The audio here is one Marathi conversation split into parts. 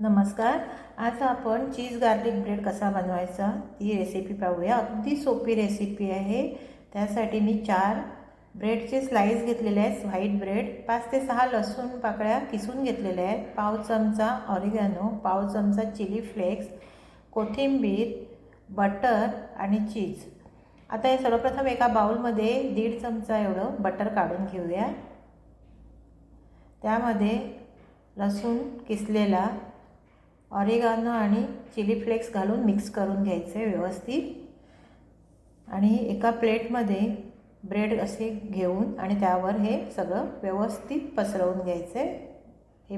नमस्कार. आज आपण चीज गार्लिक ब्रेड कसा बनवायचा ती रेसिपी पाहूया. अगदी सोपी रेसिपी आहे. त्यासाठी मी चार ब्रेडचे स्लाईस घेतलेले आहेत. व्हाईट ब्रेड पाच ते सहा लसूण पाकळ्या किसून घेतलेल्या आहेत. पाव चमचा ऑरिगॅनो पाव चमचा चिली फ्लेक्स कोथिंबीर बटर आणि चीज आता हे सर्वप्रथम एका बाउलमध्ये दीड चमचा एवढं बटर काढून घेऊया. त्यामध्ये लसूण किसलेला ऑरिगानो आणि चिली फ्लेक्स घालून मिक्स करून घ्यायचे व्यवस्थित. आणि एका प्लेटमध्ये ब्रेड असे घेऊन आणि त्यावर हे सगळं व्यवस्थित पसरवून घ्यायचे. हे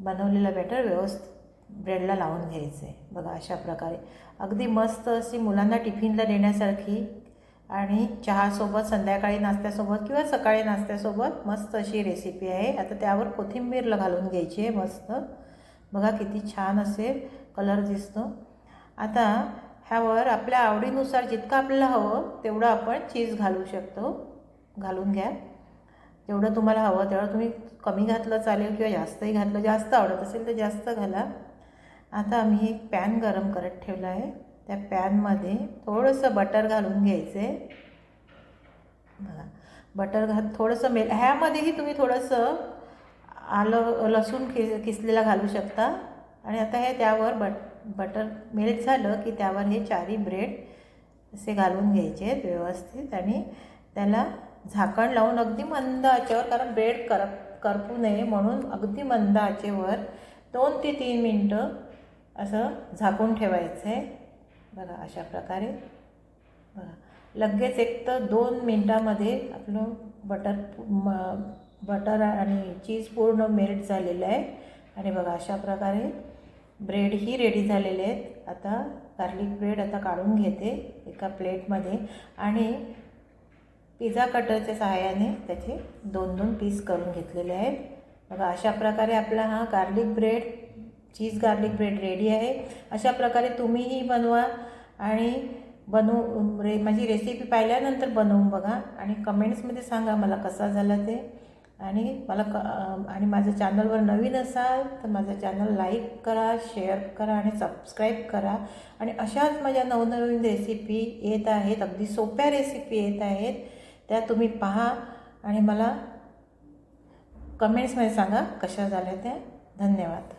बनवलेलं बॅटर व्यवस्थित ब्रेडला लावून घ्यायचे. बघा अशा प्रकारे. अगदी मस्त अशी मुलांना टिफिनला देण्यासारखी आणि चहासोबत संध्याकाळी नाश्त्यासोबत किंवा सकाळी नाश्त्यासोबत मस्त अशी रेसिपी आहे. आता त्यावर कोथिंबीरला घालून घ्यायची आहे मस्त. बघा किती छान असे कलर दिसतो. आता ह्यावर आपल्या आवडीनुसार जितकं आपल्याला हवं तेवढं आपण चीज घालू शकतो. घालून घ्या. जेवढं तुम्हाला हवं तेवढं तुम्ही कमी घातलं चालेल किंवा जास्तही घातलं जास्त आवडत असेल तर जास्त घाला. आता आम्ही एक पॅन गरम करत ठेवला आहे. त्या पॅनमध्ये थोडंसं बटर घालून घ्यायचं. आहे बघा बटर घात थोडंसं मेल ह्यामध्येही तुम्ही थोडंसं आलं लसूण खि किसलेला घालू शकता. आणि आता हे त्यावर बट बटर मेल्ट झालं की त्यावर हे चारी ब्रेड असे घालून घ्यायचे आहेत व्यवस्थित. आणि त्याला झाकण लावून अगदी मंद आचेवर कारण ब्रेड कर करपू नये म्हणून अगदी मंद आचेवर दोन ते तीन मिनटं असं झाकून ठेवायचं. आहे बघा अशा प्रकारे. बघा लगेच एक तर दोन मिनटामध्ये आपलं बटर म बटर आणि चीज पूर्ण मेल्ट झालेलं आहे. आणि बघा अशा प्रकारे ब्रेडही रेडी झालेले आहेत. आता गार्लिक ब्रेड आता काढून घेते एका प्लेटमध्ये आणि पिझ्झा कटरच्या सहाय्याने त्याचे दोन दोन पीस करून घेतलेले आहेत. बघा अशा प्रकारे आपला हा garlic bread cheese garlic bread ready आहे. अशा प्रकारे तुम्हीही बनवा आणि बनवू रे माझी रेसिपी पाहिल्यानंतर बनवून बघा. आणि कमेंट्समध्ये सांगा मला कसा झाला ते. आणि मला क आणि माझं चॅनलवर नवीन असाल तर माझं चॅनल लाईक करा शेअर करा आणि सबस्क्राईब करा. आणि अशाच माझ्या नवनवीन रेसिपी येत आहेत अगदी सोप्या रेसिपी येत आहेत त्या तुम्ही पहा. आणि मला कमेंट्समध्ये सांगा कशा झाल्या त्या. धन्यवाद.